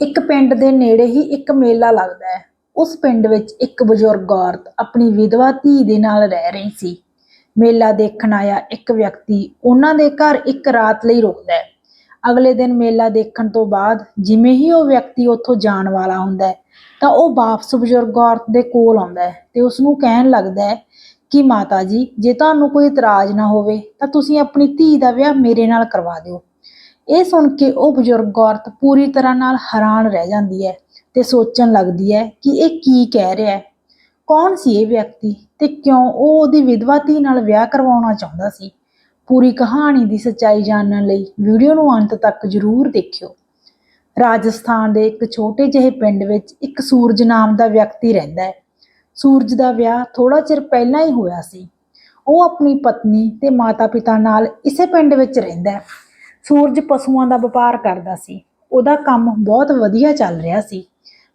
ਇੱਕ ਪਿੰਡ ਦੇ ਨੇੜੇ ਹੀ ਇੱਕ ਮੇਲਾ ਲੱਗਦਾ ਹੈ। ਉਸ ਪਿੰਡ ਵਿੱਚ ਇੱਕ ਬਜ਼ੁਰਗ ਔਰਤ ਆਪਣੀ ਵਿਧਵਾ ਧੀ ਦੇ ਨਾਲ ਰਹਿ ਰਹੀ ਸੀ। ਮੇਲਾ ਦੇਖਣ ਆਇਆ ਇੱਕ ਵਿਅਕਤੀ ਉਹਨਾਂ ਦੇ ਘਰ ਇੱਕ ਰਾਤ ਲਈ ਰੁਕਦਾ ਹੈ। ਅਗਲੇ ਦਿਨ ਮੇਲਾ ਦੇਖਣ ਤੋਂ ਬਾਅਦ ਜਿਵੇਂ ਹੀ ਉਹ ਵਿਅਕਤੀ ਉੱਥੋਂ ਜਾਣ ਵਾਲਾ ਹੁੰਦਾ ਹੈ, ਤਾਂ ਉਹ ਵਾਪਸ ਬਜ਼ੁਰਗ ਔਰਤ ਦੇ ਕੋਲ ਆਉਂਦਾ ਹੈ ਤੇ ਉਸ ਨੂੰ ਕਹਿਣ ਲੱਗਦਾ ਹੈ ਕਿ, ਮਾਤਾ ਜੀ, ਜੇ ਤੁਹਾਨੂੰ ਕੋਈ ਇਤਰਾਜ਼ ਨਾ ਹੋਵੇ, ਤਾਂ ਤੁਸੀਂ ਆਪਣੀ ਧੀ ਦਾ ਵਿਆਹ ਮੇਰੇ ਨਾਲ ਕਰਵਾ ਦਿਓ। ਇਹ ਸੁਣ ਕੇ ਉਹ ਬਜ਼ੁਰਗ ਔਰਤ ਪੂਰੀ ਤਰ੍ਹਾਂ ਨਾਲ ਹੈਰਾਨ ਰਹਿ ਜਾਂਦੀ ਹੈ ਤੇ ਸੋਚਣ ਲੱਗਦੀ ਹੈ ਕਿ ਇਹ ਕੀ ਕਹਿ ਰਿਹਾ ਹੈ। ਕੌਣ ਸੀ ਇਹ ਵਿਅਕਤੀ ਤੇ ਕਿਉਂ ਉਹ ਉਹਦੀ ਵਿਧਵਾ ਧੀ ਨਾਲ ਵਿਆਹ ਕਰਵਾਉਣਾ ਚਾਹੁੰਦਾ ਸੀ? ਪੂਰੀ ਕਹਾਣੀ ਦੀ ਸੱਚਾਈ ਜਾਣਨ ਲਈ ਵੀਡੀਓ ਨੂੰ ਅੰਤ ਤੱਕ ਜ਼ਰੂਰ ਦੇਖਿਓ। ਰਾਜਸਥਾਨ ਦੇ ਇੱਕ ਛੋਟੇ ਜਿਹੇ ਪਿੰਡ ਵਿੱਚ ਇੱਕ ਸੂਰਜ ਨਾਮ ਦਾ ਵਿਅਕਤੀ ਰਹਿੰਦਾ ਹੈ। ਸੂਰਜ ਦਾ ਵਿਆਹ ਥੋੜਾ ਚਿਰ ਪਹਿਲਾਂ ਹੀ ਹੋਇਆ ਸੀ। ਉਹ ਆਪਣੀ ਪਤਨੀ ਤੇ ਮਾਤਾ-ਪਿਤਾ ਨਾਲ ਇਸੇ ਪਿੰਡ ਵਿੱਚ ਰਹਿੰਦਾ ਹੈ। ਸੂਰਜ ਪਸ਼ੂਆਂ ਦਾ ਵਪਾਰ ਕਰਦਾ ਸੀ। ਉਹਦਾ ਕੰਮ ਬਹੁਤ ਵਧੀਆ ਚੱਲ ਰਿਹਾ ਸੀ।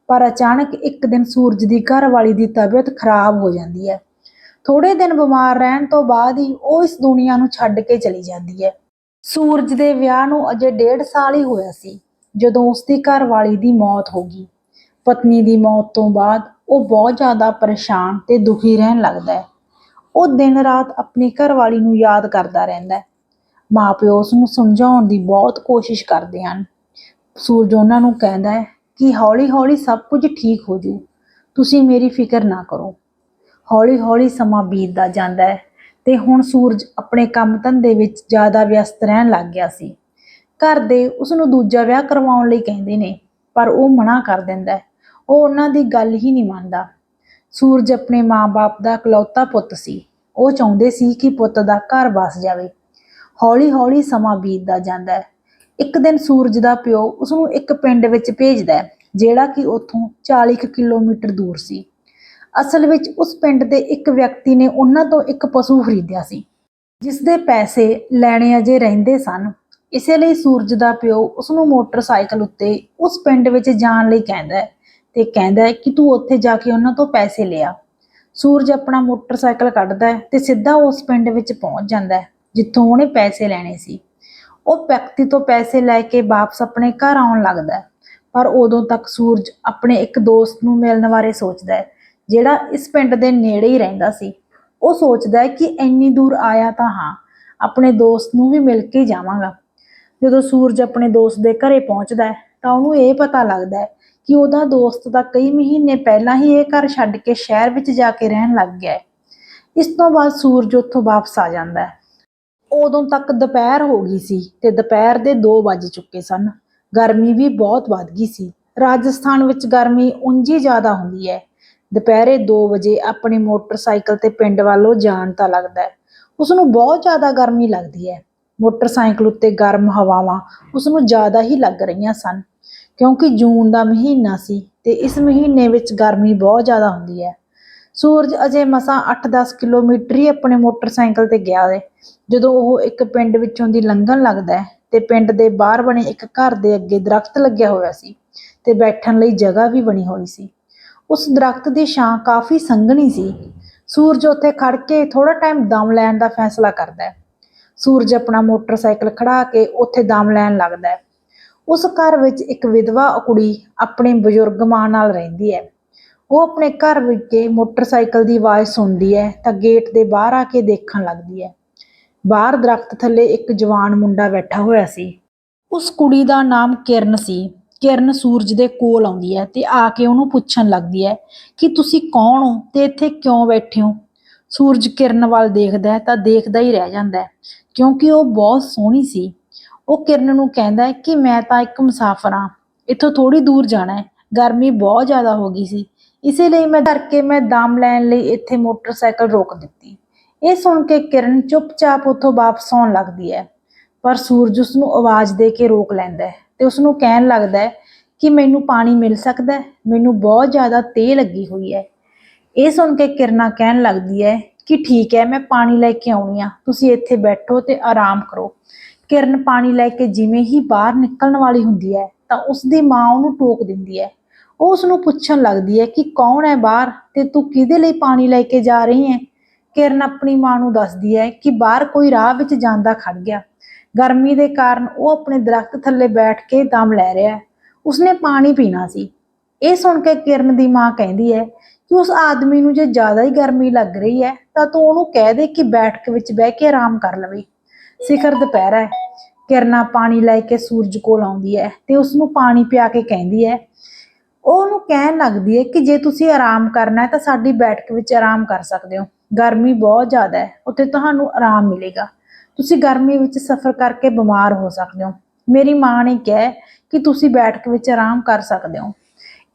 ਪਰ ਅਚਾਨਕ ਇੱਕ ਦਿਨ ਸੂਰਜ ਦੀ ਘਰਵਾਲੀ ਦੀ ਤਬੀਅਤ ਖਰਾਬ ਹੋ ਜਾਂਦੀ ਹੈ। ਥੋੜੇ ਦਿਨ ਬਿਮਾਰ ਰਹਿਣ ਤੋਂ ਬਾਅਦ ਹੀ ਉਹ ਇਸ ਦੁਨੀਆ ਨੂੰ ਛੱਡ ਕੇ ਚਲੀ ਜਾਂਦੀ ਹੈ। ਸੂਰਜ ਦੇ ਵਿਆਹ ਨੂੰ ਅਜੇ ਡੇਢ ਸਾਲ ਹੀ ਹੋਇਆ ਸੀ, ਜਦੋਂ ਉਸ ਦੀ ਘਰਵਾਲੀ ਦੀ ਮੌਤ ਹੋ ਗਈ। ਪਤਨੀ ਦੀ ਮੌਤ ਤੋਂ ਬਾਅਦ ਉਹ ਬਹੁਤ ਜ਼ਿਆਦਾ ਪਰੇਸ਼ਾਨ ਤੇ ਦੁਖੀ ਰਹਿਣ ਲੱਗਦਾ ਹੈ। ਉਹ ਦਿਨ ਰਾਤ ਆਪਣੀ ਘਰਵਾਲੀ ਨੂੰ ਯਾਦ ਕਰਦਾ ਰਹਿੰਦਾ ਹੈ। ਮਾਪਿਓ ਉਸ ਨੂੰ ਸਮਝਾਉਣ ਦੀ ਬਹੁਤ ਕੋਸ਼ਿਸ਼ ਕਰਦੇ ਹਨ। ਸੂਰਜ ਉਹਨਾਂ ਨੂੰ ਕਹਿੰਦਾ ਹੈ ਕਿ ਹੌਲੀ-ਹੌਲੀ ਸਭ ਕੁਝ ਠੀਕ ਹੋ ਜੂ। ਤੁਸੀਂ ਮੇਰੀ ਫਿਕਰ ਨਾ ਕਰੋ। ਹੌਲੀ-ਹੌਲੀ ਸਮਾਂ ਬੀਤਦਾ ਜਾਂਦਾ ਹੈ ਤੇ ਹੁਣ ਸੂਰਜ ਆਪਣੇ ਕੰਮ ਧੰਦੇ ਵਿੱਚ ਜ਼ਿਆਦਾ ਵਿਅਸਤ ਰਹਿਣ ਲੱਗ ਗਿਆ ਸੀ। ਘਰ ਦੇ ਉਸ ਨੂੰ ਦੂਜਾ ਵਿਆਹ ਕਰਵਾਉਣ ਲਈ ਕਹਿੰਦੇ ਨੇ, ਪਰ ਉਹ ਮਨਾ ਕਰ ਦਿੰਦਾ ਹੈ। ਉਹ ਉਹਨਾਂ ਦੀ ਗੱਲ ਹੀ ਨਹੀਂ ਮੰਨਦਾ। ਸੂਰਜ ਆਪਣੇ ਮਾਂ-ਬਾਪ ਦਾ ਇਕਲੌਤਾ ਪੁੱਤ ਸੀ। ਉਹ ਚਾਹੁੰਦੇ ਸੀ ਕਿ ਪੁੱਤ ਦਾ ਘਰ ਵਸ ਜਾਵੇ। ਹੌਲੀ-ਹੌਲੀ ਸਮਾਂ ਬੀਤਦਾ ਜਾਂਦਾ ਹੈ। ਇੱਕ ਦਿਨ ਸੂਰਜ ਦਾ ਪਿਓ ਉਸ ਨੂੰ ਇੱਕ ਪਿੰਡ ਵਿੱਚ ਭੇਜਦਾ ਹੈ, ਜਿਹੜਾ ਕਿ ਉੱਥੋਂ 40 ਕੁ ਕਿਲੋਮੀਟਰ ਦੂਰ ਸੀ। ਅਸਲ ਵਿੱਚ ਉਸ ਪਿੰਡ ਦੇ ਇੱਕ ਵਿਅਕਤੀ ਨੇ ਉਹਨਾਂ ਤੋਂ ਇੱਕ ਪਸ਼ੂ ਖਰੀਦਿਆ ਸੀ ਜਿਸ ਦੇ ਪੈਸੇ ਲੈਣੇ ਅਜੇ ਰਹਿੰਦੇ ਸਨ। ਇਸੇ ਲਈ ਸੂਰਜ ਦਾ ਪਿਓ ਉਸ ਨੂੰ ਮੋਟਰਸਾਈਕਲ ਉੱਤੇ ਉਸ ਪਿੰਡ ਵਿੱਚ ਜਾਣ ਲਈ ਕਹਿੰਦਾ ਹੈ ਤੇ ਕਹਿੰਦਾ ਹੈ ਕਿ ਤੂੰ ਉੱਥੇ ਜਾ ਕੇ ਉਹਨਾਂ ਤੋਂ ਪੈਸੇ ਲਿਆ। ਸੂਰਜ ਆਪਣਾ ਮੋਟਰਸਾਈਕਲ ਕੱਢਦਾ ਹੈ ਤੇ ਸਿੱਧਾ ਉਸ ਪਿੰਡ ਵਿੱਚ ਪਹੁੰਚ ਜਾਂਦਾ ਹੈ। ਜਿੱਥੋਂ ਉਹਨੇ ਪੈਸੇ ਲੈਣੇ ਸੀ। ਉਹ ਵਿਅਕਤੀ ਤੋਂ ਪੈਸੇ ਲੈ ਕੇ ਵਾਪਸ ਆਪਣੇ ਘਰ ਆਉਣ ਲੱਗਦਾ ਪਰ ਉਦੋਂ ਤੱਕ ਸੂਰਜ ਆਪਣੇ ਇੱਕ ਦੋਸਤ ਨੂੰ ਮਿਲਣ ਬਾਰੇ ਸੋਚਦਾ ਹੈ, ਜਿਹੜਾ ਇਸ ਪਿੰਡ ਦੇ ਨੇੜੇ ਹੀ ਰਹਿੰਦਾ ਸੀ। ਉਹ ਸੋਚਦਾ ਹੈ ਕਿ ਇੰਨੀ ਦੂਰ ਆਇਆ ਤਾਂ ਹਾਂ, ਆਪਣੇ ਦੋਸਤ ਨੂੰ ਵੀ ਮਿਲ ਕੇ ਜਾਵਾਂਗਾ। ਜਦੋਂ ਸੂਰਜ ਆਪਣੇ ਦੋਸਤ ਦੇ ਘਰੇ ਪਹੁੰਚਦਾ ਹੈ, ਤਾਂ ਉਹਨੂੰ ਇਹ ਪਤਾ ਲੱਗਦਾ ਹੈ ਕਿ ਉਹਦਾ ਦੋਸਤ ਤਾਂ ਕਈ ਮਹੀਨੇ ਪਹਿਲਾਂ ਹੀ ਇਹ ਘਰ ਛੱਡ ਕੇ ਸ਼ਹਿਰ ਵਿੱਚ ਜਾ ਕੇ ਰਹਿਣ ਲੱਗ ਗਿਆ ਹੈ। ਇਸ ਤੋਂ ਬਾਅਦ ਸੂਰਜ ਉੱਥੋਂ ਵਾਪਸ ਆ ਜਾਂਦਾ ਹੈ। ਉਦੋਂ ਤੱਕ ਦੁਪਹਿਰ ਹੋ ਗਈ ਸੀ ਤੇ ਦੁਪਹਿਰ ਦੇ 2 ਵੱਜ ਚੁੱਕੇ ਸਨ। ਗਰਮੀ ਵੀ ਬਹੁਤ ਵੱਧ ਗਈ ਸੀ। ਰਾਜਸਥਾਨ ਵਿੱਚ ਗਰਮੀ ਉਂਝ ਜ਼ਿਆਦਾ ਹੁੰਦੀ ਹੈ। ਦੁਪਹਿਰੇ 2 ਵਜੇ ਆਪਣੇ ਮੋਟਰਸਾਈਕਲ ਤੇ ਪਿੰਡ ਵੱਲੋਂ ਜਾਣ ਤਾਂ ਲੱਗਦਾ ਹੈ। ਉਸ ਨੂੰ ਬਹੁਤ ਜ਼ਿਆਦਾ ਗਰਮੀ ਲੱਗਦੀ ਹੈ। ਮੋਟਰਸਾਈਕਲ ਉੱਤੇ ਗਰਮ ਹਵਾਵਾਂ ਉਸ ਨੂੰ ਜ਼ਿਆਦਾ ਹੀ ਲੱਗ ਰਹੀਆਂ ਸਨ। ਕਿਉਂਕਿ ਜੂਨ ਦਾ ਮਹੀਨਾ ਸੀ ਤੇ ਇਸ ਮਹੀਨੇ ਵਿੱਚ ਗਰਮੀ ਬਹੁਤ ਜ਼ਿਆਦਾ ਹੁੰਦੀ ਹੈ। ਸੂਰਜ ਅਜੇ ਮਸਾਂ 8-10 ਕਿਲੋਮੀਟਰ ਹੀ ਆਪਣੇ ਮੋਟਰਸਾਈਕਲ ਤੇ ਗਿਆ ਹੈ ਜਦੋਂ ਉਹ ਇੱਕ ਪਿੰਡ ਵਿੱਚੋਂ ਦੀ ਲੰਘਣ ਲੱਗਦਾ ਹੈ ਤੇ ਪਿੰਡ ਦੇ ਬਾਹਰ ਬਣੇ ਇੱਕ ਘਰ ਦੇ ਅੱਗੇ ਦਰਖਤ ਲੱਗਿਆ ਹੋਇਆ ਸੀ ਤੇ ਬੈਠਣ ਲਈ ਜਗ੍ਹਾ ਵੀ ਬਣੀ ਹੋਈ ਸੀ। ਉਸ ਦਰਖਤ ਦੀ ਛਾਂ ਕਾਫੀ ਸੰਘਣੀ ਸੀ। ਸੂਰਜ ਉੱਥੇ ਖੜ ਕੇ ਥੋੜਾ ਟਾਈਮ ਦਮ ਲੈਣ ਦਾ ਫੈਸਲਾ ਕਰਦਾ ਹੈ। ਸੂਰਜ ਆਪਣਾ ਮੋਟਰਸਾਈਕਲ ਖੜਾ ਕੇ ਉੱਥੇ ਦਮ ਲੈਣ ਲੱਗਦਾ ਹੈ। ਉਸ ਘਰ ਵਿੱਚ ਇੱਕ ਵਿਧਵਾ ਕੁੜੀ ਆਪਣੇ ਬਜ਼ੁਰਗ ਮਾਂ ਨਾਲ ਰਹਿੰਦੀ ਹੈ। ਉਹ ਆਪਣੇ ਘਰ ਵਿੱਚ ਮੋਟਰਸਾਈਕਲ ਦੀ ਆਵਾਜ਼ ਸੁਣਦੀ ਹੈ ਤਾਂ ਗੇਟ ਦੇ ਬਾਹਰ ਆ ਕੇ ਦੇਖਣ ਲੱਗਦੀ ਹੈ। ਬਾਹਰ ਦਰਖਤ ਥੱਲੇ ਇੱਕ ਜਵਾਨ ਮੁੰਡਾ ਬੈਠਾ ਹੋਇਆ ਸੀ। ਉਸ ਕੁੜੀ ਦਾ ਨਾਮ ਕਿਰਨ ਸੀ। ਕਿਰਨ ਸੂਰਜ ਦੇ ਕੋਲ ਆਉਂਦੀ ਹੈ ਤੇ ਆ ਕੇ ਉਹਨੂੰ ਪੁੱਛਣ ਲੱਗਦੀ ਹੈ ਕਿ ਤੁਸੀਂ ਕੌਣ ਹੋ ਤੇ ਇੱਥੇ ਕਿਉਂ ਬੈਠੇ ਹੋ? ਸੂਰਜ ਕਿਰਨ ਵੱਲ ਦੇਖਦਾ ਹੈ ਤਾਂ ਦੇਖਦਾ ਹੀ ਰਹਿ ਜਾਂਦਾ ਹੈ ਕਿਉਂਕਿ ਉਹ ਬਹੁਤ ਸੋਹਣੀ ਸੀ। ਉਹ ਕਿਰਨ ਨੂੰ ਕਹਿੰਦਾ ਹੈ ਕਿ ਮੈਂ ਤਾਂ ਇੱਕ ਮੁਸਾਫਰ ਹਾਂ। ਇੱਥੋਂ ਥੋੜੀ ਦੂਰ ਜਾਣਾ ਹੈ। ਗਰਮੀ ਬਹੁਤ ਜ਼ਿਆਦਾ ਹੋ ਗਈ ਸੀ। ਇਸੇ ਲਈ ਮੈਂ ਡਰ ਕੇ ਮੈਂ ਦਮ ਲੈਣ ਲਈ ਇੱਥੇ ਮੋਟਰਸਾਈਕਲ ਰੋਕ ਦਿੱਤੀ। ਇਹ ਸੁਣ ਕੇ ਕਿਰਨ ਚੁੱਪਚਾਪ ਉੱਥੋਂ ਵਾਪਸ ਆਉਣ ਲੱਗਦੀ ਹੈ। ਪਰ ਸੂਰਜ ਉਸ ਨੂੰ ਆਵਾਜ਼ ਦੇ ਕੇ ਰੋਕ ਲੈਂਦਾ ਹੈ ਤੇ ਉਸ ਨੂੰ ਕਹਿਣ ਲੱਗਦਾ ਹੈ ਕਿ ਮੈਨੂੰ ਪਾਣੀ ਮਿਲ ਸਕਦਾ ਹੈ, ਮੈਨੂੰ ਬਹੁਤ ਜ਼ਿਆਦਾ ਤੇਹ ਲੱਗੀ ਹੋਈ ਹੈ। ਇਹ ਸੁਣ ਕੇ ਕਿਰਨਾ ਕਹਿਣ ਲੱਗਦੀ ਹੈ ਕਿ ਠੀਕ ਹੈ, ਮੈਂ ਪਾਣੀ ਲੈ ਕੇ ਆਉਣੀ ਆ, ਤੁਸੀਂ ਇੱਥੇ ਬੈਠੋ ਤੇ ਆਰਾਮ ਕਰੋ। ਕਿਰਨ ਪਾਣੀ ਲੈ ਕੇ ਜਿਵੇਂ ਹੀ ਬਾਹਰ ਨਿਕਲਣ ਵਾਲੀ ਹੁੰਦੀ ਹੈ ਤਾਂ ਉਸ ਦੀ ਮਾਂ ਉਹਨੂੰ ਟੋਕ ਦਿੰਦੀ ਹੈ ਉਹ ਉਸ ਨੂੰ ਪੁੱਛਣ ਲੱਗਦੀ ਹੈ ਕਿ ਕੌਣ ਹੈ ਬਾਹਰ ਤੇ ਤੂੰ ਕਿਹਦੇ ਲਈ ਪਾਣੀ ਲੈ ਕੇ ਜਾ ਰਹੀ ਹੈ? ਕਿਰਨ ਆਪਣੀ ਮਾਂ ਨੂੰ ਦੱਸਦੀ ਹੈ ਕਿ ਬਾਹਰ ਕੋਈ ਰਾਹ ਵਿੱਚ ਜਾਂਦਾ ਖੜ ਗਿਆ। ਗਰਮੀ ਦੇ ਕਾਰਨ ਉਹ ਆਪਣੇ ਦਰਖਤ ਥੱਲੇ ਬੈਠ ਕੇ ਦਮ ਲੈ ਰਿਹਾ ਹੈ। ਉਸਨੇ ਪਾਣੀ ਪੀਣਾ ਸੀ। ਇਹ ਸੁਣ ਕੇ ਕਿਰਨ ਦੀ ਮਾਂ ਕਹਿੰਦੀ ਹੈ ਕਿ ਉਸ ਆਦਮੀ ਨੂੰ ਜੇ ਜ਼ਿਆਦਾ ਹੀ ਗਰਮੀ ਲੱਗ ਰਹੀ ਹੈ ਤਾਂ ਤੂੰ ਉਹਨੂੰ ਕਹਿ ਦੇ ਕਿ ਬੈਠਕ ਵਿੱਚ ਬਹਿ ਕੇ ਆਰਾਮ ਕਰ ਲਵੇ। ਸਿਖਰ ਦੁਪਹਿਰਾ ਹੈ। ਕਿਰਨਾ ਪਾਣੀ ਲੈ ਕੇ ਸੂਰਜ ਕੋਲ ਆਉਂਦੀ ਹੈ ਤੇ ਉਸ ਨੂੰ ਪਾਣੀ ਪਿਆ ਕੇ ਕਹਿੰਦੀ ਹੈ ਉਹ ਉਹਨੂੰ ਕਹਿਣ ਲੱਗਦੀ ਹੈ ਕਿ ਜੇ ਤੁਸੀਂ ਆਰਾਮ ਕਰਨਾ ਹੈ ਤਾਂ ਸਾਡੀ ਬੈਠਕ ਵਿੱਚ ਆਰਾਮ ਕਰ ਸਕਦੇ ਹੋ। ਗਰਮੀ ਬਹੁਤ ਜ਼ਿਆਦਾ ਹੈ, ਉੱਥੇ ਤੁਹਾਨੂੰ ਆਰਾਮ ਮਿਲੇਗਾ। ਤੁਸੀਂ ਗਰਮੀ ਵਿੱਚ ਸਫ਼ਰ ਕਰਕੇ ਬਿਮਾਰ ਹੋ ਸਕਦੇ ਹੋ। ਮੇਰੀ ਮਾਂ ਨੇ ਕਿਹਾ ਕਿ ਤੁਸੀਂ ਬੈਠਕ ਵਿੱਚ ਆਰਾਮ ਕਰ ਸਕਦੇ ਹੋ।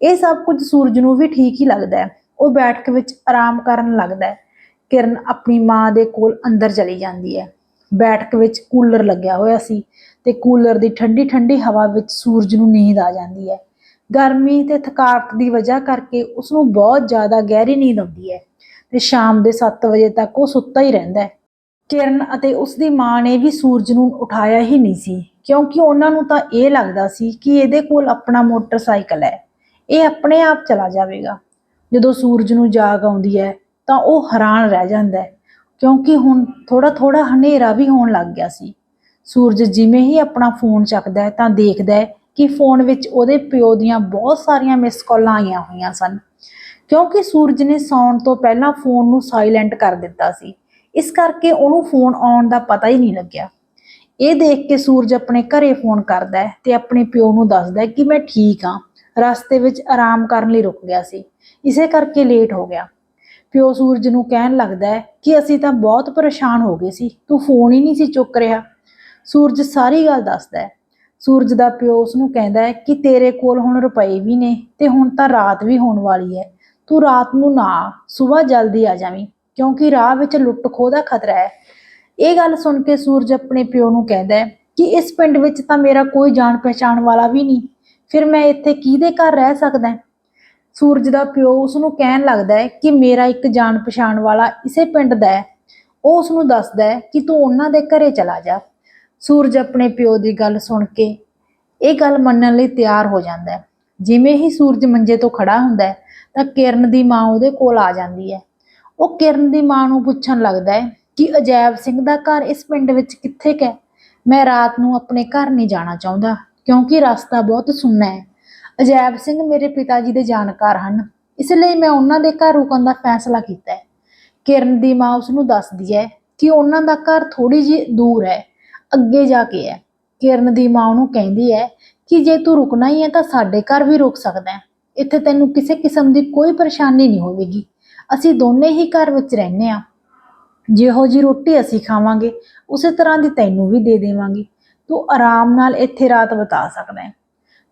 ਇਹ ਸਭ ਕੁਝ ਸੂਰਜ ਨੂੰ ਵੀ ਠੀਕ ਹੀ ਲੱਗਦਾ ਹੈ। ਉਹ ਬੈਠਕ ਵਿੱਚ ਆਰਾਮ ਕਰਨ ਲੱਗਦਾ ਹੈ। ਕਿਰਨ ਆਪਣੀ ਮਾਂ ਦੇ ਕੋਲ ਅੰਦਰ ਚਲੀ ਜਾਂਦੀ ਹੈ। ਬੈਠਕ ਵਿੱਚ ਕੂਲਰ ਲੱਗਿਆ ਹੋਇਆ ਸੀ ਤੇ ਕੂਲਰ ਦੀ ਠੰਡੀ ਠੰਡੀ ਹਵਾ ਵਿੱਚ ਸੂਰਜ ਨੂੰ ਨੀਂਦ ਆ ਜਾਂਦੀ ਹੈ। ਗਰਮੀ ਤੇ ਥਕਾਵਟ ਦੀ ਵਜ੍ਹਾ ਕਰਕੇ ਉਸ ਨੂੰ ਬਹੁਤ ਜ਼ਿਆਦਾ ਗਹਿਰੀ ਨੀਂਦ ਆਉਂਦੀ ਹੈ ਤੇ ਸ਼ਾਮ ਦੇ 7 ਵਜੇ ਤੱਕ ਉਹ ਸੁੱਤਾ ਹੀ ਰਹਿੰਦਾ ਹੈ। ਕਿਰਨ ਅਤੇ ਉਸ ਦੀ ਮਾਂ ਨੇ ਵੀ ਸੂਰਜ ਨੂੰ ਉਠਾਇਆ ਹੀ ਨਹੀਂ ਸੀ, ਕਿਉਂਕਿ ਉਹਨਾਂ ਨੂੰ ਤਾਂ ਇਹ ਲੱਗਦਾ ਸੀ ਕਿ ਇਹਦੇ ਕੋਲ ਆਪਣਾ ਮੋਟਰਸਾਈਕਲ ਹੈ। ਇਹ ਆਪਣੇ ਆਪ ਚਲਾ ਜਾਵੇਗਾ। ਜਦੋਂ ਸੂਰਜ ਨੂੰ ਜਾਗ ਆਉਂਦੀ ਹੈ ਤਾਂ ਉਹ ਹੈਰਾਨ ਰਹਿ ਜਾਂਦਾ ਹੈ, ਕਿਉਂਕਿ ਹੁਣ ਥੋੜਾ ਥੋੜਾ ਹਨੇਰਾ ਵੀ ਹੋਣ ਲੱਗ ਗਿਆ ਸੀ। ਸੂਰਜ ਜਿਵੇਂ ਹੀ ਆਪਣਾ ਫੋਨ ਚੱਕਦਾ ਹੈ ਤਾਂ ਦੇਖਦਾ ਹੈ ਕਿ ਫੋਨ ਵਿੱਚ ਉਹਦੇ ਪਿਓ ਦੀਆਂ ਬਹੁਤ ਸਾਰੀਆਂ ਮਿਸ ਕਾਲਾਂ ਆਈਆਂ ਹੋਈਆਂ ਸਨ। ਕਿਉਂਕਿ ਸੂਰਜ ਨੇ ਸੌਣ ਤੋਂ ਪਹਿਲਾਂ ਫੋਨ ਨੂੰ ਸਾਇਲੈਂਟ ਕਰ ਦਿੱਤਾ ਸੀ। ਇਸ ਕਰਕੇ ਉਹਨੂੰ ਫੋਨ ਆਉਣ ਦਾ ਪਤਾ ਹੀ ਨਹੀਂ ਲੱਗਿਆ। ਇਹ ਦੇਖ ਕੇ ਸੂਰਜ ਆਪਣੇ ਘਰੇ ਫੋਨ ਕਰਦਾ ਹੈ ਤੇ ਆਪਣੇ ਪਿਓ ਨੂੰ ਦੱਸਦਾ ਹੈ ਕਿ ਮੈਂ ਠੀਕ ਹਾਂ। ਰਸਤੇ ਵਿੱਚ ਆਰਾਮ ਕਰਨ ਲਈ ਰੁਕ ਗਿਆ ਸੀ। ਇਸੇ ਕਰਕੇ ਲੇਟ ਹੋ ਗਿਆ। ਪਿਓ ਸੂਰਜ ਨੂੰ ਕਹਿਣ ਲੱਗਦਾ ਹੈ ਕਿ ਅਸੀਂ ਤਾਂ ਬਹੁਤ ਪਰੇਸ਼ਾਨ ਹੋ ਗਏ ਸੀ। ਤੂੰ ਫੋਨ ਹੀ ਨਹੀਂ ਸੀ ਚੁੱਕ ਰਿਹਾ। ਸੂਰਜ ਸਾਰੀ ਗੱਲ ਦੱਸਦਾ ਹੈ। ਸੂਰਜ ਦਾ ਪਿਓ ਉਸ ਨੂੰ ਕਹਿੰਦਾ ਹੈ ਕਿ ਤੇਰੇ ਕੋਲ ਹੁਣ ਰੁਪਏ ਵੀ ਨੇ ਤੇ ਹੁਣ ਤਾਂ ਰਾਤ ਵੀ ਹੋਣ ਵਾਲੀ ਹੈ। ਤੂੰ ਰਾਤ ਨੂੰ ਨਾ, ਸਵੇਰ ਜਲਦੀ ਆ ਜਾਵੀਂ, ਕਿਉਂਕਿ ਰਾਹ ਵਿੱਚ ਲੁੱਟ ਖੋਹ ਦਾ ਖਤਰਾ ਹੈ। ਇਹ ਗੱਲ ਸੁਣ ਕੇ ਸੂਰਜ ਆਪਣੇ ਪਿਓ ਨੂੰ ਕਹਿੰਦਾ ਹੈ ਕਿ ਇਸ ਪਿੰਡ ਵਿੱਚ ਤਾਂ ਮੇਰਾ ਕੋਈ ਜਾਣ ਪਛਾਣ ਵਾਲਾ ਵੀ ਨਹੀਂ, ਫਿਰ ਮੈਂ ਇੱਥੇ ਕਿਹਦੇ ਘਰ ਰਹਿ ਸਕਦਾ ਸੂਰਜ ਦਾ ਪਿਓ ਉਸ ਨੂੰ ਕਹਿਣ ਲੱਗਦਾ ਹੈ ਕਿ ਮੇਰਾ ਇੱਕ ਜਾਣ ਪਛਾਣ ਵਾਲਾ ਇਸੇ ਪਿੰਡ ਦਾ ਹੈ। ਉਹ ਉਸ ਨੂੰ ਦੱਸਦਾ ਹੈ ਕਿ ਤੂੰ ਉਹਨਾਂ ਦੇ ਘਰੇ ਚਲਾ ਜਾ। ਸੂਰਜ ਆਪਣੇ ਪਿਓ ਦੀ ਗੱਲ ਸੁਣ ਕੇ ਇਹ ਗੱਲ ਮੰਨਣ ਲਈ ਤਿਆਰ ਹੋ ਜਾਂਦਾ ਹੈ। ਜਿਵੇਂ ਹੀ ਸੂਰਜ ਮੰਜੇ ਤੋਂ ਖੜਾ ਹੁੰਦਾ ਹੈ, ਤਾਂ ਕਿਰਨ ਦੀ ਮਾਂ ਉਹਦੇ ਕੋਲ ਆ ਜਾਂਦੀ ਹੈ। ਉਹ ਕਿਰਨ ਦੀ ਮਾਂ ਨੂੰ ਪੁੱਛਣ ਲੱਗਦਾ ਹੈ ਕਿ ਅਜੈਬ ਸਿੰਘ ਦਾ ਘਰ ਇਸ ਪਿੰਡ ਵਿੱਚ ਕਿੱਥੇ ਕੁ ਹੈ? ਮੈਂ ਰਾਤ ਨੂੰ ਆਪਣੇ ਘਰ ਨਹੀਂ ਜਾਣਾ ਚਾਹੁੰਦਾ, ਕਿਉਂਕਿ ਰਸਤਾ ਬਹੁਤ ਸੁੰਨਾ ਹੈ। ਅਜੈਬ ਸਿੰਘ ਮੇਰੇ ਪਿਤਾ ਜੀ ਦੇ ਜਾਣਕਾਰ ਹਨ, ਇਸ ਲਈ ਮੈਂ ਉਹਨਾਂ ਦੇ ਘਰ ਰੁਕਣ ਦਾ ਫੈਸਲਾ ਕੀਤਾ ਹੈ। ਕਿਰਨ ਦੀ ਮਾਂ ਉਸ ਨੂੰ ਦੱਸਦੀ ਹੈ ਕਿ ਉਹਨਾਂ ਦਾ ਘਰ ਥੋੜੀ ਜਿਹੀ ਦੂਰ ਹੈ। ਅੱਗੇ ਜਾ ਕੇ ਹੈ। ਕਿਰਨ ਦੀ ਮਾਂ ਉਹਨੂੰ ਕਹਿੰਦੀ ਹੈ ਕਿ ਜੇ ਤੂੰ ਰੁਕਣਾ ਹੀ ਹੈ ਤਾਂ ਸਾਡੇ ਘਰ ਵੀ ਰੁਕ ਸਕਦਾ ਹੈ। ਇੱਥੇ ਤੈਨੂੰ ਕਿਸੇ ਕਿਸਮ ਦੀ ਕੋਈ ਪਰੇਸ਼ਾਨੀ ਨਹੀਂ ਹੋਵੇਗੀ। ਅਸੀਂ ਦੋਨੇ ਹੀ ਘਰ ਵਿੱਚ ਰਹਿੰਦੇ ਹਾਂ। ਜਿਹੋ ਜੀ ਰੋਟੀ ਅਸੀਂ ਖਾਵਾਂਗੇ, ਉਸੇ ਤਰ੍ਹਾਂ ਦੀ ਤੈਨੂੰ ਵੀ ਦੇ ਦੇਵਾਂਗੇ। ਤੂੰ ਆਰਾਮ ਨਾਲ ਇੱਥੇ ਰਾਤ ਬਿਤਾ ਸਕਦਾ ਹੈ।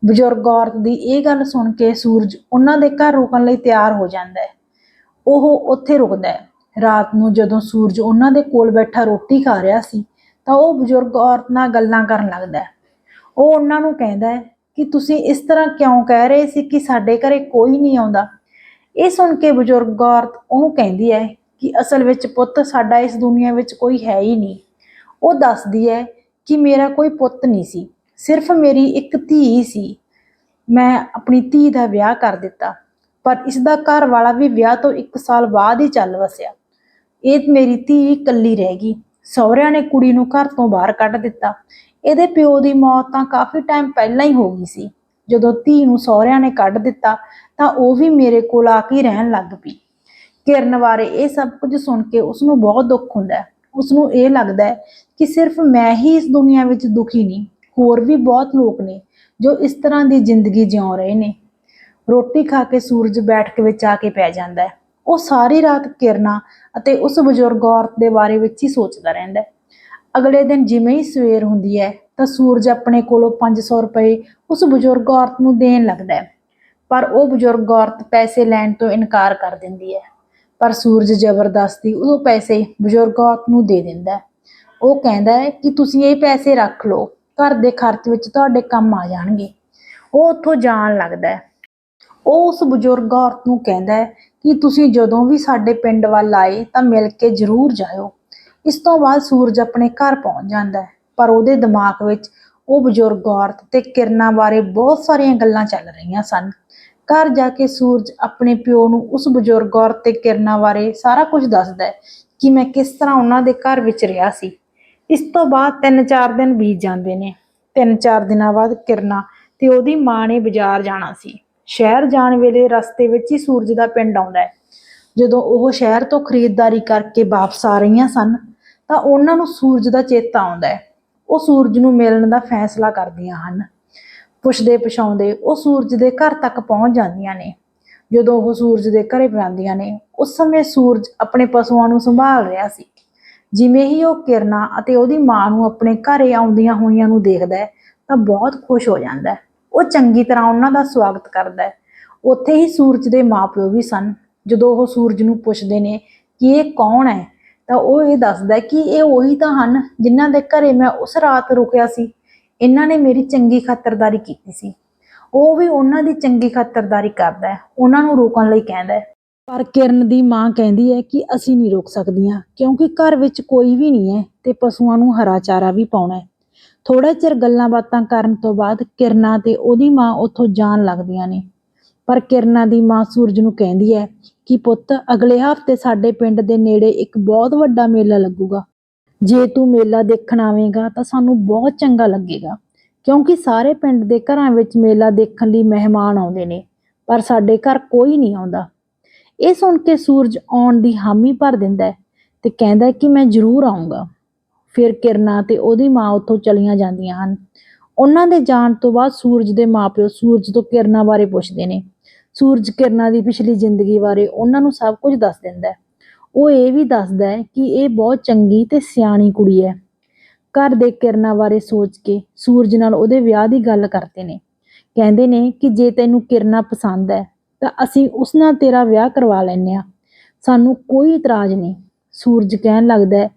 ਬਜ਼ੁਰਗ ਔਰਤ ਦੀ ਇਹ ਗੱਲ ਸੁਣ ਕੇ ਸੂਰਜ ਉਹਨਾਂ ਦੇ ਘਰ ਰੁਕਣ ਲਈ ਤਿਆਰ ਹੋ ਜਾਂਦਾ ਹੈ। ਉਹ ਉੱਥੇ ਰੁਕਦਾ ਹੈ। ਰਾਤ ਨੂੰ ਜਦੋਂ ਸੂਰਜ ਉਹਨਾਂ ਦੇ ਕੋਲ ਬੈਠਾ ਰੋਟੀ ਖਾ ਰਿਹਾ ਸੀ ਤਾਂ ਉਹ ਬਜ਼ੁਰਗ ਔਰਤ ਨਾਲ ਗੱਲਾਂ ਕਰਨ ਲੱਗਦਾ ਉਹ ਉਹਨਾਂ ਨੂੰ ਕਹਿੰਦਾ ਕਿ ਤੁਸੀਂ ਇਸ ਤਰ੍ਹਾਂ ਕਿਉਂ ਕਹਿ ਰਹੇ ਸੀ ਕਿ ਸਾਡੇ ਘਰੇ ਕੋਈ ਨਹੀਂ ਆਉਂਦਾ? ਇਹ ਸੁਣ ਕੇ ਬਜ਼ੁਰਗ ਔਰਤ ਉਹਨੂੰ ਕਹਿੰਦੀ ਹੈ ਕਿ ਅਸਲ ਵਿੱਚ ਪੁੱਤ ਸਾਡਾ ਇਸ ਦੁਨੀਆ ਵਿੱਚ ਕੋਈ ਹੈ ਹੀ ਨਹੀਂ। ਉਹ ਦੱਸਦੀ ਹੈ ਕਿ ਮੇਰਾ ਕੋਈ ਪੁੱਤ ਨਹੀਂ ਸੀ, ਸਿਰਫ ਮੇਰੀ ਇੱਕ ਧੀ ਸੀ। ਮੈਂ ਆਪਣੀ ਧੀ ਦਾ ਵਿਆਹ ਕਰ ਦਿੱਤਾ, ਪਰ ਇਸ ਦਾ ਘਰ ਵਾਲਾ ਵੀ ਵਿਆਹ ਤੋਂ 1 ਸਾਲ ਬਾਅਦ ਹੀ ਚੱਲ ਵਸਿਆ। ਇਹ ਮੇਰੀ ਧੀ ਇਕੱਲੀ ਰਹਿ ਗਈ। ਸਹੁਰਿਆਂ ਨੇ ਕੁੜੀ ਨੂੰ ਘਰ ਤੋਂ ਬਾਹਰ ਕੱਢ ਦਿੱਤਾ। ਇਹਦੇ ਪਿਓ ਦੀ ਮੌਤ ਤਾਂ ਕਾਫੀ ਟਾਈਮ ਪਹਿਲਾਂ ਹੀ ਹੋ ਗਈ ਸੀ। ਜਦੋਂ ਧੀ ਨੂੰ ਸਹੁਰਿਆਂ ਨੇ ਕੱਢ ਦਿੱਤਾ, ਤਾਂ ਉਹ ਵੀ ਮੇਰੇ ਕੋਲ ਆ ਕੇ ਰਹਿਣ ਲੱਗ ਪਈ। ਕਿਰਨ ਬਾਰੇ ਇਹ ਸਭ ਕੁਝ ਸੁਣ ਕੇ ਉਸ ਨੂੰ ਬਹੁਤ ਦੁੱਖ ਹੁੰਦਾ ਹੈ। ਉਸ ਨੂੰ ਇਹ ਲੱਗਦਾ ਹੈ ਕਿ ਸਿਰਫ ਮੈਂ ਹੀ ਇਸ ਦੁਨੀਆ ਵਿੱਚ ਦੁਖੀ ਨਹੀਂ, ਹੋਰ ਵੀ ਬਹੁਤ ਲੋਕ ਨੇ ਜੋ ਇਸ ਤਰ੍ਹਾਂ ਦੀ ਜ਼ਿੰਦਗੀ ਜਿਉ ਰਹੇ ਨੇ। ਰੋਟੀ ਖਾ ਕੇ ਸੂਰਜ ਬੈਠਕ ਵਿੱਚ ਆ ਕੇ ਪੈ ਜਾਂਦਾ ਹੈ। ਉਹ ਸਾਰੀ ਰਾਤ ਕਿਰਨਾ ਅਤੇ ਉਸ ਬਜ਼ੁਰਗ ਔਰਤ ਦੇ ਬਾਰੇ ਵਿੱਚ ਹੀ ਸੋਚਦਾ ਰਹਿੰਦਾ ਹੈ। ਅਗਲੇ ਦਿਨ ਜਿਵੇਂ ਹੀ ਸਵੇਰ ਹੁੰਦੀ ਹੈ ਤਾਂ ਸੂਰਜ ਆਪਣੇ ਕੋਲੋਂ 500 ਰੁਪਏ ਉਸ ਬਜ਼ੁਰਗ ਔਰਤ ਨੂੰ ਦੇਣ ਲੱਗਦਾ ਹੈ। ਪਰ ਉਹ ਬਜ਼ੁਰਗ ਔਰਤ ਪੈਸੇ ਲੈਣ ਤੋਂ ਇਨਕਾਰ ਕਰ ਦਿੰਦੀ ਹੈ। ਪਰ ਸੂਰਜ ਜ਼ਬਰਦਸਤੀ ਉਹ ਪੈਸੇ ਬਜ਼ੁਰਗ ਔਰਤ ਨੂੰ ਦੇ ਦਿੰਦਾ ਹੈ। ਉਹ ਕਹਿੰਦਾ ਹੈ ਕਿ ਤੁਸੀਂ ਇਹ ਪੈਸੇ ਰੱਖ ਲਓ, ਘਰ ਦੇ ਖਰਚ ਵਿੱਚ ਤੁਹਾਡੇ ਕੰਮ ਆ ਜਾਣਗੇ। ਉਹ ਉੱਥੋਂ ਜਾਣ ਲੱਗਦਾ ਹੈ। ਉਹ ਉਸ ਬਜ਼ੁਰਗ ਔਰਤ ਨੂੰ ਕਹਿੰਦਾ ਹੈ ਕਿ ਤੁਸੀਂ ਜਦੋਂ ਵੀ ਸਾਡੇ ਪਿੰਡ ਵੱਲ ਆਏ ਤਾਂ ਮਿਲ ਕੇ ਜ਼ਰੂਰ ਜਾਇਓ। ਇਸ ਤੋਂ ਬਾਅਦ ਸੂਰਜ ਆਪਣੇ ਘਰ ਪਹੁੰਚ ਜਾਂਦਾ ਹੈ, ਪਰ ਉਹਦੇ ਦਿਮਾਗ ਵਿੱਚ ਉਹ ਬਜ਼ੁਰਗ ਔਰਤ ਤੇ ਕਿਰਨਾਂ ਬਾਰੇ ਬਹੁਤ ਸਾਰੀਆਂ ਗੱਲਾਂ ਚੱਲ ਰਹੀਆਂ ਸਨ। ਘਰ ਜਾ ਕੇ ਸੂਰਜ ਆਪਣੇ ਪਿਓ ਨੂੰ ਉਸ ਬਜ਼ੁਰਗ ਔਰਤ ਤੇ ਕਿਰਨਾਂ ਬਾਰੇ ਸਾਰਾ ਕੁਝ ਦੱਸਦਾ ਹੈ ਕਿ ਮੈਂ ਕਿਸ ਤਰ੍ਹਾਂ ਉਹਨਾਂ ਦੇ ਘਰ ਵਿੱਚ ਰਿਹਾ ਸੀ। ਇਸ ਤੋਂ ਬਾਅਦ 3-4 ਦਿਨ ਬੀਤ ਜਾਂਦੇ ਨੇ। 3-4 ਦਿਨਾਂ ਬਾਅਦ ਕਿਰਨਾ ਤੇ ਉਹਦੀ ਮਾਂ ਨੇ ਬਾਜ਼ਾਰ ਜਾਣਾ ਸੀ। ਸ਼ਹਿਰ ਜਾਣ ਵੇਲੇ ਰਸਤੇ ਵਿੱਚ ਹੀ ਸੂਰਜ ਦਾ ਪਿੰਡ ਆਉਂਦਾ ਹੈ। ਜਦੋਂ ਉਹ ਸ਼ਹਿਰ ਤੋਂ ਖਰੀਦਦਾਰੀ ਕਰਕੇ ਵਾਪਸ ਆ ਰਹੀਆਂ ਸਨ, ਤਾਂ ਉਹਨਾਂ ਨੂੰ ਸੂਰਜ ਦਾ ਚੇਤਾ ਆਉਂਦਾ ਹੈ। ਉਹ ਸੂਰਜ ਨੂੰ ਮਿਲਣ ਦਾ ਫੈਸਲਾ ਕਰਦੀਆਂ ਹਨ। ਪੁੱਛਦੇ ਪਛਾਉਂਦੇ ਉਹ ਸੂਰਜ ਦੇ ਘਰ ਤੱਕ ਪਹੁੰਚ ਜਾਂਦੀਆਂ ਨੇ। ਜਦੋਂ ਉਹ ਸੂਰਜ ਦੇ ਘਰੇ ਜਾਂਦੀਆਂ ਨੇ, ਉਸ ਸਮੇਂ ਸੂਰਜ ਆਪਣੇ ਪਸ਼ੂਆਂ ਨੂੰ ਸੰਭਾਲ ਰਿਹਾ ਸੀ। ਜਿਵੇਂ ਹੀ ਉਹ ਕਿਰਨਾਂ ਅਤੇ ਉਹਦੀ ਮਾਂ ਨੂੰ ਆਪਣੇ ਘਰੇ ਆਉਂਦੀਆਂ ਹੋਈਆਂ ਨੂੰ ਦੇਖਦਾ ਹੈ, ਤਾਂ ਬਹੁਤ ਖੁਸ਼ ਹੋ ਜਾਂਦਾ ਹੈ। ਉਹ ਚੰਗੀ ਤਰ੍ਹਾਂ ਉਹਨਾਂ ਦਾ ਸਵਾਗਤ ਕਰਦਾ ਹੈ। ਉੱਥੇ ਹੀ ਸੂਰਜ ਦੇ ਮਾਪਿਓ ਵੀ ਸਨ। ਜਦੋਂ ਉਹ ਸੂਰਜ ਨੂੰ ਪੁੱਛਦੇ ਨੇ ਕਿ ਇਹ ਕੌਣ ਹੈ, ਤਾਂ ਉਹ ਇਹ ਦੱਸਦਾ ਕਿ ਇਹ ਉਹੀ ਤਾਂ ਹਨ ਜਿਨ੍ਹਾਂ ਦੇ ਘਰੇ ਮੈਂ ਉਸ ਰਾਤ ਰੁਕਿਆ ਸੀ। ਇਹਨਾਂ ਨੇ ਮੇਰੀ ਚੰਗੀ ਖਾਤਰਦਾਰੀ ਕੀਤੀ ਸੀ। ਉਹ ਵੀ ਉਹਨਾਂ ਦੀ ਚੰਗੀ ਖਾਤਰਦਾਰੀ ਕਰਦਾ ਹੈ। ਉਹਨਾਂ ਨੂੰ ਰੋਕਣ ਲਈ ਕਹਿੰਦਾ ਹੈ। ਪਰ ਕਿਰਨ ਦੀ ਮਾਂ ਕਹਿੰਦੀ ਹੈ ਕਿ ਅਸੀਂ ਨਹੀਂ ਰੋਕ ਸਕਦੀਆਂ, ਕਿਉਂਕਿ ਘਰ ਵਿੱਚ ਕੋਈ ਵੀ ਨਹੀਂ ਹੈ ਤੇ ਪਸ਼ੂਆਂ ਨੂੰ ਹਰਾ ਚਾਰਾ ਵੀ ਪਾਉਣਾ ਹੈ। ਥੋੜਾ ਚਿਰ ਗੱਲਾਂ ਬਾਤਾਂ ਕਰਨ ਤੋਂ ਬਾਅਦ ਕਿਰਨਾ ਤੇ ਉਹਦੀ ਮਾਂ ਉੱਥੋਂ ਜਾਣ ਲੱਗਦੀਆਂ ਨੇ। ਪਰ ਕਿਰਨਾ ਦੀ ਮਾਂ ਸੂਰਜ ਨੂੰ ਕਹਿੰਦੀ ਹੈ ਕਿ ਪੁੱਤ, ਅਗਲੇ ਹਫ਼ਤੇ ਸਾਡੇ ਪਿੰਡ ਦੇ ਨੇੜੇ ਇੱਕ ਬਹੁਤ ਵੱਡਾ ਮੇਲਾ ਲੱਗੂਗਾ। ਜੇ ਤੂੰ ਮੇਲਾ ਦੇਖਣ ਆਵੇਂਗਾ ਤਾਂ ਸਾਨੂੰ ਬਹੁਤ ਚੰਗਾ ਲੱਗੇਗਾ, ਕਿਉਂਕਿ ਸਾਰੇ ਪਿੰਡ ਦੇ ਘਰਾਂ ਵਿੱਚ ਮੇਲਾ ਦੇਖਣ ਲਈ ਮਹਿਮਾਨ ਆਉਂਦੇ ਨੇ, ਪਰ ਸਾਡੇ ਘਰ ਕੋਈ ਨਹੀਂ ਆਉਂਦਾ। ਇਹ ਸੁਣ ਕੇ ਸੂਰਜ ਆਉਣ ਦੀ ਹਾਮੀ ਭਰ ਦਿੰਦਾ ਹੈ ਤੇ ਕਹਿੰਦਾ ਕਿ ਮੈਂ ਜ਼ਰੂਰ ਆਉਂਗਾ ਫਿਰ ਕਿਰਨਾਂ ਤੇ ਉਹਦੀ ਮਾਂ ਉੱਥੋਂ ਚਲੀਆਂ ਜਾਂਦੀਆਂ ਹਨ। ਉਹਨਾਂ ਦੇ ਜਾਣ ਤੋਂ ਬਾਅਦ ਸੂਰਜ ਦੇ ਮਾਪਿਓ ਸੂਰਜ ਤੋਂ ਕਿਰਨਾਂ ਬਾਰੇ ਪੁੱਛਦੇ ਨੇ। ਸੂਰਜ ਕਿਰਨਾਂ ਦੀ ਪਿਛਲੀ ਜ਼ਿੰਦਗੀ ਬਾਰੇ ਉਹਨਾਂ ਨੂੰ ਸਭ ਕੁਝ ਦੱਸ ਦਿੰਦਾ ਹੈ। ਉਹ ਇਹ ਵੀ ਦੱਸਦਾ ਹੈ ਕਿ ਇਹ ਬਹੁਤ ਚੰਗੀ ਤੇ ਸਿਆਣੀ ਕੁੜੀ ਹੈ। ਘਰ ਦੇ ਕਿਰਨਾਂ ਬਾਰੇ ਸੋਚ ਕੇ ਸੂਰਜ ਨਾਲ ਉਹਦੇ ਵਿਆਹ ਦੀ ਗੱਲ ਕਰਦੇ ਨੇ। ਕਹਿੰਦੇ ਨੇ ਕਿ ਜੇ ਤੈਨੂੰ ਕਿਰਨਾਂ ਪਸੰਦ ਹੈ ਤਾਂ ਅਸੀਂ ਉਸ ਨਾਲ ਤੇਰਾ ਵਿਆਹ ਕਰਵਾ ਲੈਨੇ ਆ ਸਾਨੂੰ ਕੋਈ ਇਤਰਾਜ਼ ਨਹੀਂ। ਸੂਰਜ ਕਹਿਣ ਲੱਗਦਾ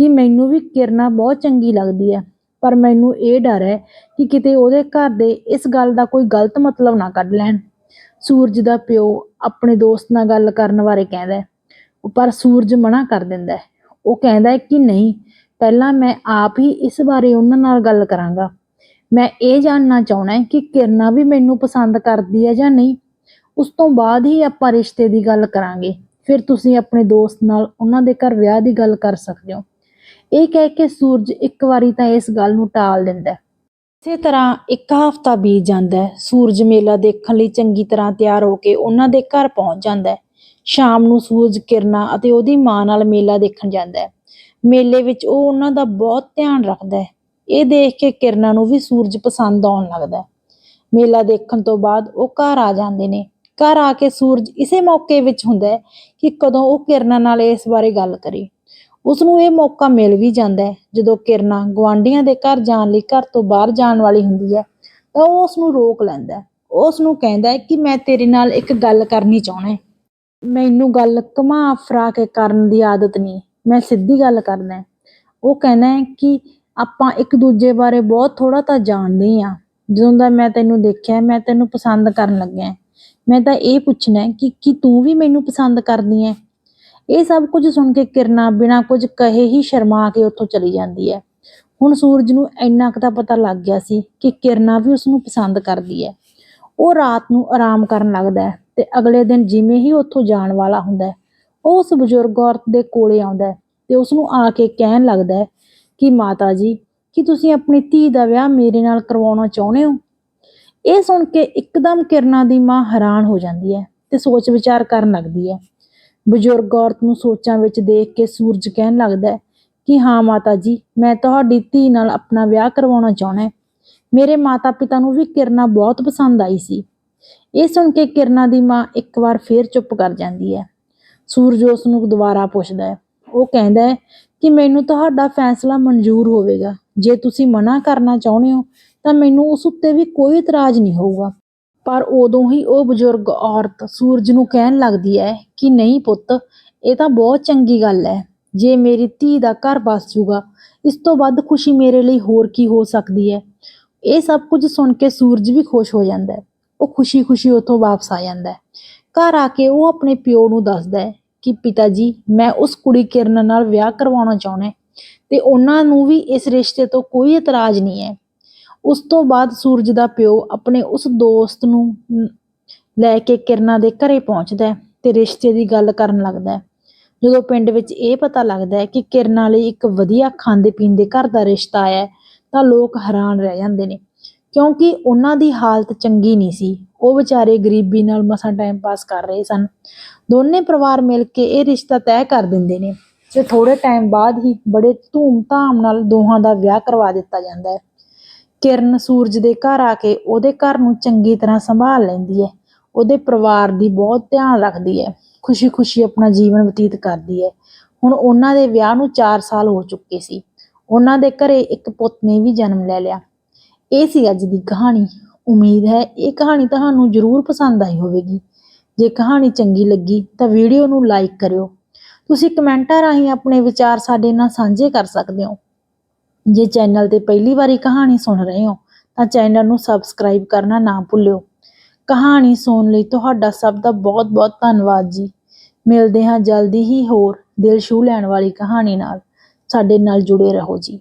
ਕਿ ਮੈਨੂੰ ਵੀ ਕਿਰਨਾ ਬਹੁਤ ਚੰਗੀ ਲੱਗਦੀ ਹੈ ਪਰ ਮੈਨੂੰ ਇਹ ਡਰ ਹੈ ਕਿ ਕਿਤੇ ਉਹਦੇ ਘਰ ਦੇ ਇਸ ਗੱਲ ਦਾ ਕੋਈ ਗਲਤ ਮਤਲਬ ਨਾ ਕੱਢ ਲੈਣ। ਸੂਰਜ ਦਾ ਪਿਓ ਆਪਣੇ ਦੋਸਤ ਨਾਲ ਗੱਲ ਕਰਨ ਬਾਰੇ ਕਹਿੰਦਾ ਪਰ ਸੂਰਜ ਮਨਾ ਕਰ ਦਿੰਦਾ ਉਹ ਕਹਿੰਦਾ ਹੈ ਕਿ ਨਹੀਂ, ਪਹਿਲਾਂ ਮੈਂ ਆਪ ਹੀ ਇਸ ਬਾਰੇ ਉਹਨਾਂ ਨਾਲ ਗੱਲ ਕਰਾਂਗਾ। ਮੈਂ ਇਹ ਜਾਣਨਾ ਚਾਹਣਾ ਹੈ ਕਿ ਕਿਰਨਾ ਵੀ ਮੈਨੂੰ ਪਸੰਦ ਕਰਦੀ ਹੈ ਜਾਂ ਨਹੀਂ। ਉਸ ਤੋਂ ਬਾਅਦ ਹੀ ਆਪਾਂ ਰਿਸ਼ਤੇ ਦੀ ਗੱਲ ਕਰਾਂਗੇ। ਫਿਰ ਤੁਸੀਂ ਆਪਣੇ ਦੋਸਤ ਨਾਲ ਉਹਨਾਂ ਦੇ ਘਰ ਵਿਆਹ ਦੀ ਗੱਲ ਕਰ ਸਕਦੇ ਹੋ। ਇਹ ਕਹਿ ਕੇ ਸੂਰਜ ਇੱਕ ਵਾਰੀ ਤਾਂ ਇਸ ਗੱਲ ਨੂੰ ਟਾਲ ਦਿੰਦਾ ਇਸੇ ਤਰ੍ਹਾਂ ਇੱਕ ਹਫ਼ਤਾ ਬੀਤ ਜਾਂਦਾ ਹੈ, ਸੂਰਜ ਮੇਲਾ ਦੇਖਣ ਲਈ ਚੰਗੀ ਤਰ੍ਹਾਂ ਤਿਆਰ ਹੋ ਕੇ ਉਹਨਾਂ ਦੇ ਘਰ ਪਹੁੰਚ ਜਾਂਦਾ ਹੈ। ਸ਼ਾਮ ਨੂੰ ਸੂਰਜ ਕਿਰਨਾ ਅਤੇ ਉਹਦੀ ਮਾਂ ਨਾਲ ਮੇਲਾ ਦੇਖਣ ਜਾਂਦਾ ਹੈ। ਮੇਲੇ ਵਿੱਚ ਉਹ ਉਹਨਾਂ ਦਾ ਬਹੁਤ ਧਿਆਨ ਰੱਖਦਾ ਹੈ। ਇਹ ਦੇਖ ਕੇ ਕਿਰਨਾ ਨੂੰ ਵੀ ਸੂਰਜ ਪਸੰਦ ਆਉਣ ਲੱਗਦਾ ਮੇਲਾ ਦੇਖਣ ਤੋਂ ਬਾਅਦ ਉਹ ਘਰ ਆ ਜਾਂਦੇ ਨੇ। ਘਰ ਆ ਕੇ ਸੂਰਜ ਇਸੇ ਮੌਕੇ ਵਿੱਚ ਹੁੰਦਾ ਹੈ ਕਿ ਕਦੋਂ ਉਹ ਕਿਰਨਾ ਨਾਲ ਇਸ ਬਾਰੇ ਗੱਲ ਕਰੇ। ਉਸ ਨੂੰ ਇਹ ਮੌਕਾ ਮਿਲ ਵੀ ਜਾਂਦਾ ਹੈ, ਜਦੋਂ ਕਿਰਨਾ ਗਵਾਂਢੀਆਂ ਦੇ ਘਰ ਜਾਣ ਲਈ ਘਰ ਤੋਂ ਬਾਹਰ ਜਾਣ ਵਾਲੀ ਹੁੰਦੀ ਹੈ, ਤਾਂ ਉਹ ਉਸ ਨੂੰ ਰੋਕ ਲੈਂਦਾ ਹੈ। ਉਸ ਨੂੰ ਕਹਿੰਦਾ ਹੈ ਕਿ ਮੈਂ ਤੇਰੇ ਨਾਲ ਇੱਕ ਗੱਲ ਕਰਨੀ ਚਾਹੁੰਦਾ ਹੈ। ਮੈਨੂੰ ਗੱਲ ਘੁਮਾ ਫਰਾ ਕੇ ਕਰਨ ਦੀ ਆਦਤ ਨਹੀਂ, ਮੈਂ ਸਿੱਧੀ ਗੱਲ ਕਰਨਾ ਉਹ ਕਹਿੰਦਾ ਹੈ ਕਿ ਆਪਾਂ ਇੱਕ ਦੂਜੇ ਬਾਰੇ ਬਹੁਤ ਥੋੜਾ ਤਾਂ ਜਾਣਦੇ ਹਾਂ ਜਦੋਂ ਦਾ ਮੈਂ ਤੈਨੂੰ ਦੇਖਿਆ, ਮੈਂ ਤੈਨੂੰ ਪਸੰਦ ਕਰਨ ਲੱਗਿਆ ਮੈਂ ਤਾਂ ਇਹ ਪੁੱਛਣਾ ਕਿ, ਕੀ ਤੂੰ ਵੀ ਮੈਨੂੰ ਪਸੰਦ ਕਰਦੀ ਹੈ? ਇਹ ਸਭ ਕੁਝ ਸੁਣ ਕੇ ਕਿਰਨਾ ਬਿਨਾਂ ਕੁਝ ਕਹੇ ਹੀ ਸ਼ਰਮਾ ਕੇ ਉੱਥੋਂ ਚਲੀ ਜਾਂਦੀ ਹੈ। ਹੁਣ ਸੂਰਜ ਨੂੰ ਇੰਨਾ ਕੁ ਤਾਂ ਪਤਾ ਲੱਗ ਗਿਆ ਸੀ ਕਿ ਕਿਰਨਾ ਵੀ ਉਸ ਨੂੰ ਪਸੰਦ ਕਰਦੀ ਹੈ। ਉਹ ਰਾਤ ਨੂੰ ਆਰਾਮ ਕਰਨ ਲੱਗਦਾ ਹੈ ਤੇ ਅਗਲੇ ਦਿਨ ਜਿਵੇਂ ਹੀ ਉੱਥੋਂ ਜਾਣ ਵਾਲਾ ਹੁੰਦਾ ਹੈ, ਉਹ ਉਸ ਬਜ਼ੁਰਗ ਔਰਤ ਦੇ ਕੋਲੇ ਆਉਂਦਾ ਹੈ ਤੇ ਉਸ ਨੂੰ ਆ ਕੇ ਕਹਿਣ ਲੱਗਦਾ ਹੈ ਕਿ ਮਾਤਾ ਜੀ ਕੀ ਤੁਸੀਂ ਆਪਣੀ ਧੀ ਦਾ ਵਿਆਹ ਮੇਰੇ ਨਾਲ ਕਰਵਾਉਣਾ ਚਾਹੁੰਦੇ ਹੋ? ਇਹ ਸੁਣ ਕੇ ਇੱਕਦਮ ਕਿਰਨਾ ਦੀ ਮਾਂ ਹੈਰਾਨ ਹੋ ਜਾਂਦੀ ਹੈ ਤੇ ਸੋਚ ਵਿਚਾਰ ਕਰਨ ਲੱਗਦੀ ਹੈ। ਬਜ਼ੁਰਗ ਔਰਤ ਨੂੰ ਸੋਚਾਂ ਵਿੱਚ ਦੇਖ ਕੇ ਸੂਰਜ ਕਹਿਣ ਲੱਗਦਾ ਹੈ ਕਿ ਹਾਂ ਮਾਤਾ ਜੀ, ਮੈਂ ਤੁਹਾਡੀ ਧੀ ਨਾਲ ਆਪਣਾ ਵਿਆਹ ਕਰਵਾਉਣਾ ਚਾਹੁੰਦਾ ਹਾਂ। ਮੇਰੇ ਮਾਤਾ ਪਿਤਾ ਨੂੰ ਵੀ ਕਿਰਨਾ ਬਹੁਤ ਪਸੰਦ ਆਈ ਸੀ। ਇਹ ਸੁਣ ਕੇ ਕਿਰਨਾ ਦੀ ਮਾਂ ਇੱਕ ਵਾਰ ਫੇਰ ਚੁੱਪ ਕਰ ਜਾਂਦੀ ਹੈ। ਸੂਰਜ ਉਸ ਨੂੰ ਦੁਬਾਰਾ ਪੁੱਛਦਾ ਹੈ। ਉਹ ਕਹਿੰਦਾ ਹੈ ਕਿ ਮੈਨੂੰ ਤੁਹਾਡਾ ਫੈਸਲਾ ਮਨਜ਼ੂਰ ਹੋਵੇਗਾ। ਜੇ ਤੁਸੀਂ ਮਨਾ ਕਰਨਾ ਚਾਹੁੰਦੇ ਹੋ, ਤਾਂ ਮੈਨੂੰ ਉਸ ਉੱਤੇ ਵੀ ਕੋਈ ਇਤਰਾਜ਼ ਨਹੀਂ ਹੋਊਗਾ। ਪਰ ਉਦੋਂ ਹੀ ਉਹ ਬਜ਼ੁਰਗ ਔਰਤ ਸੂਰਜ ਨੂੰ ਕਹਿਣ ਲੱਗਦੀ ਹੈ ਕਿ ਨਹੀਂ ਪੁੱਤ, ਇਹ ਤਾਂ ਬਹੁਤ ਚੰਗੀ ਗੱਲ ਹੈ ਜੇ ਮੇਰੀ ਧੀ ਦਾ ਘਰ ਬਸ ਜੂਗਾ, ਇਸ ਤੋਂ ਵੱਧ ਖੁਸ਼ੀ ਮੇਰੇ ਲਈ ਹੋਰ ਕੀ ਹੋ ਸਕਦੀ ਹੈ ਇਹ ਸਭ ਕੁਝ ਸੁਣ ਕੇ ਸੂਰਜ ਵੀ ਖੁਸ਼ ਹੋ ਜਾਂਦਾ ਹੈ ਉਹ ਖੁਸ਼ੀ-ਖੁਸ਼ੀ ਉੱਥੋਂ ਵਾਪਸ ਆ ਜਾਂਦਾ ਹੈ ਘਰ ਆ ਕੇ ਉਹ ਆਪਣੇ ਪਿਓ ਨੂੰ ਦੱਸਦਾ ਹੈ ਕਿ ਪਿਤਾ ਜੀ ਮੈਂ ਉਸ ਕੁੜੀ ਕਿਰਨ ਨਾਲ ਵਿਆਹ ਕਰਵਾਉਣਾ ਚਾਹੁੰਦਾ ਹਾਂ ਤੇ ਉਹਨਾਂ ਨੂੰ ਵੀ ਇਸ ਰਿਸ਼ਤੇ ਤੋਂ ਕੋਈ ਇਤਰਾਜ਼ ਨਹੀਂ ਹੈ ਉਸ ਤੋਂ ਬਾਅਦ ਸੂਰਜ ਦਾ ਪਿਓ ਆਪਣੇ ਉਸ ਦੋਸਤ ਨੂੰ ਲੈ ਕੇ ਕਿਰਨਾ ਦੇ ਘਰੇ ਪਹੁੰਚਦਾ ਤੇ ਰਿਸ਼ਤੇ ਦੀ ਗੱਲ ਕਰਨ ਲੱਗਦਾ ਜਦੋਂ ਪਿੰਡ ਵਿੱਚ ਇਹ ਪਤਾ ਲੱਗਦਾ ਕਿ ਕਿਰਨਾ ਲਈ ਇੱਕ ਵਧੀਆ ਖਾਂਦੇ ਪੀਂਦੇ ਘਰ ਦਾ ਰਿਸ਼ਤਾ ਆਇਆ ਹੈ, ਤਾਂ ਲੋਕ ਹੈਰਾਨ ਰਹਿ ਜਾਂਦੇ ਨੇ। ਕਿਉਂਕਿ ਉਹਨਾਂ ਦੀ ਹਾਲਤ ਚੰਗੀ ਨਹੀਂ ਸੀ। ਉਹ ਵਿਚਾਰੇ ਗਰੀਬੀ ਨਾਲ ਮਸਾਂ ਟਾਈਮ ਪਾਸ ਕਰ ਰਹੇ ਸਨ। ਦੋਨੇ ਪਰਿਵਾਰ ਮਿਲ ਕੇ ਇਹ ਰਿਸ਼ਤਾ ਤੈਅ ਕਰ ਦਿੰਦੇ ਨੇ। ਤੇ ਥੋੜੇ ਟਾਈਮ ਬਾਅਦ ਹੀ ਬੜੇ ਧੂਮ-ਧਾਮ ਨਾਲ ਦੋਹਾਂ ਦਾ ਵਿਆਹ ਕਰਵਾ ਦਿੱਤਾ ਜਾਂਦਾ ਹੈ। ਕਿਰਨ ਸੂਰਜ ਦੇ ਘਰ ਆ ਕੇ ਉਹਦੇ ਘਰ ਨੂੰ ਚੰਗੀ ਤਰ੍ਹਾਂ ਸੰਭਾਲ ਲੈਂਦੀ ਹੈ। ਉਹਦੇ ਪਰਿਵਾਰ ਦੀ ਬਹੁਤ ਧਿਆਨ ਰੱਖਦੀ ਹੈ। ਖੁਸ਼ੀ-ਖੁਸ਼ੀ ਆਪਣਾ ਜੀਵਨ ਬਤੀਤ ਕਰਦੀ ਹੈ। ਹੁਣ ਉਹਨਾਂ ਦੇ ਵਿਆਹ ਨੂੰ 4 ਸਾਲ ਹੋ ਚੁੱਕੇ ਸੀ। ਉਹਨਾਂ ਦੇ ਘਰੇ ਇੱਕ ਪੁੱਤ ਨੇ ਵੀ ਜਨਮ ਲੈ ਲਿਆ। ਇਹ ਸੀ ਅੱਜ ਦੀ ਕਹਾਣੀ। ਉਮੀਦ ਹੈ ਇਹ ਕਹਾਣੀ ਤੁਹਾਨੂੰ ਜ਼ਰੂਰ ਪਸੰਦ ਆਈ ਹੋਵੇਗੀ। ਜੇ ਕਹਾਣੀ ਚੰਗੀ ਲੱਗੀ ਤਾਂ ਵੀਡੀਓ ਨੂੰ ਲਾਈਕ ਕਰਿਓ। ਤੁਸੀਂ ਕਮੈਂਟਾਂ ਰਾਹੀਂ ਆਪਣੇ ਵਿਚਾਰ ਸਾਡੇ ਨਾਲ ਸਾਂਝੇ ਕਰ ਸਕਦੇ ਹੋ। ਜੇ ਚੈਨਲ ਤੇ ਪਹਿਲੀ ਵਾਰੀ ਕਹਾਣੀ ਸੁਣ ਰਹੇ ਹੋ, ਤਾਂ ਚੈਨਲ ਨੂੰ ਸਬਸਕ੍ਰਾਈਬ ਕਰਨਾ ਨਾ ਭੁੱਲਿਓ। ਕਹਾਣੀ ਸੁਣਨ ਲਈ ਤੁਹਾਡਾ ਸਭ ਦਾ ਬਹੁਤ-ਬਹੁਤ ਧੰਨਵਾਦ ਜੀ। ਮਿਲਦੇ ਹਾਂ ਜਲਦੀ ਹੀ ਹੋਰ ਦਿਲ ਛੂਹ ਲੈਣ ਵਾਲੀ ਕਹਾਣੀ ਨਾਲ। ਸਾਡੇ ਨਾਲ ਜੁੜੇ ਰਹੋ ਜੀ।